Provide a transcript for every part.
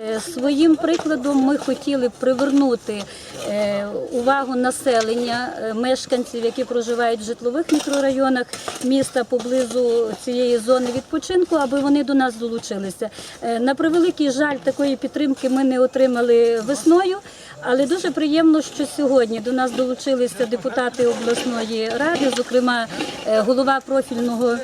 Е, Своїм прикладом ми хотіли привернути е, увагу населення, е, мешканців, які проживають в житлових мікрорайонах міста поблизу цієї зони відпочинку, аби вони до нас долучилися. На превеликий жаль, такої підтримки ми не отримали весною. Але дуже приємно, що сьогодні до нас долучилися депутати обласної ради, зокрема голова профільного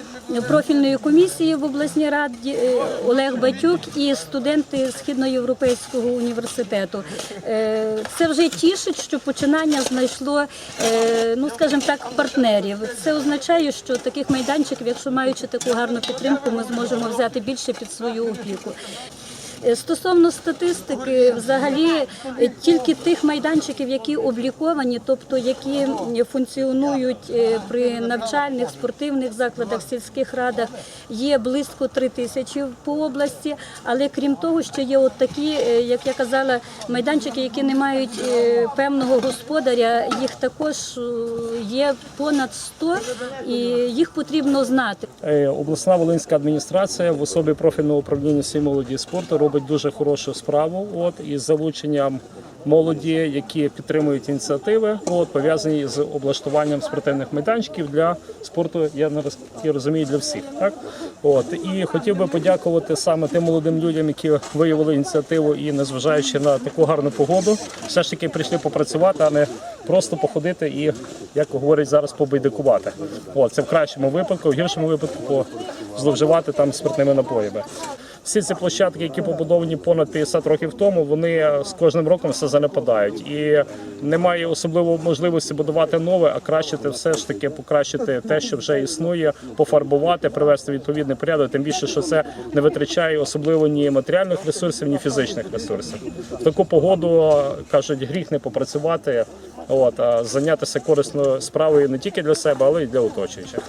профільної комісії в обласній раді е, Олег Батюк і студенти Східноєвропейського університету. Е, Це вже тішить, що починання знайшло, е, ну скажімо так, партнерів. Це означає, що таких майданчиків, якщо маючи таку гарну підтримку, ми зможемо взяти більше під свою опіку. Е, Стосовно статистики, взагалі е, тільки тих майданчиків, які обліковані, тобто які функціонують е, при навчальних спортивних закладах, сільських радах, є близько три тисячі по області. Але крім того, ще є от такі, як я казала, майданчики, які не мають певного господаря. Їх також є понад 100, і їх потрібно знати. Обласна волинська адміністрація в особі профільного управління сім'ї молоді і спорту робить дуже хорошу справу. От із залученням молоді, які підтримують ініціативи, от пов'язані з облаштуванням спортивних майданчиків для спорту. Я наскільки розумію для всіх. Так от і хотів би подякувати саме тим молодим людям, які виявили ініціативу і, незважаючи на таку гарну погоду, все ж таки прийшли попрацювати, а не просто походити і, як говорять зараз, побайдикувати. От це в кращому випадку, в гіршому випадку зловживати там спиртними напоями. Всі ці площадки, які побудовані понад 50 років тому, вони з кожним роком все занепадають. І немає особливо можливості будувати нове, а кращити все ж таки покращити те, що вже існує, пофарбувати, привести відповідний порядок. Тим більше, що це не витрачає особливо ні матеріальних ресурсів, ні фізичних ресурсів. В таку погоду кажуть, гріх не попрацювати, от а зайнятися корисною справою не тільки для себе, але й для оточуючих.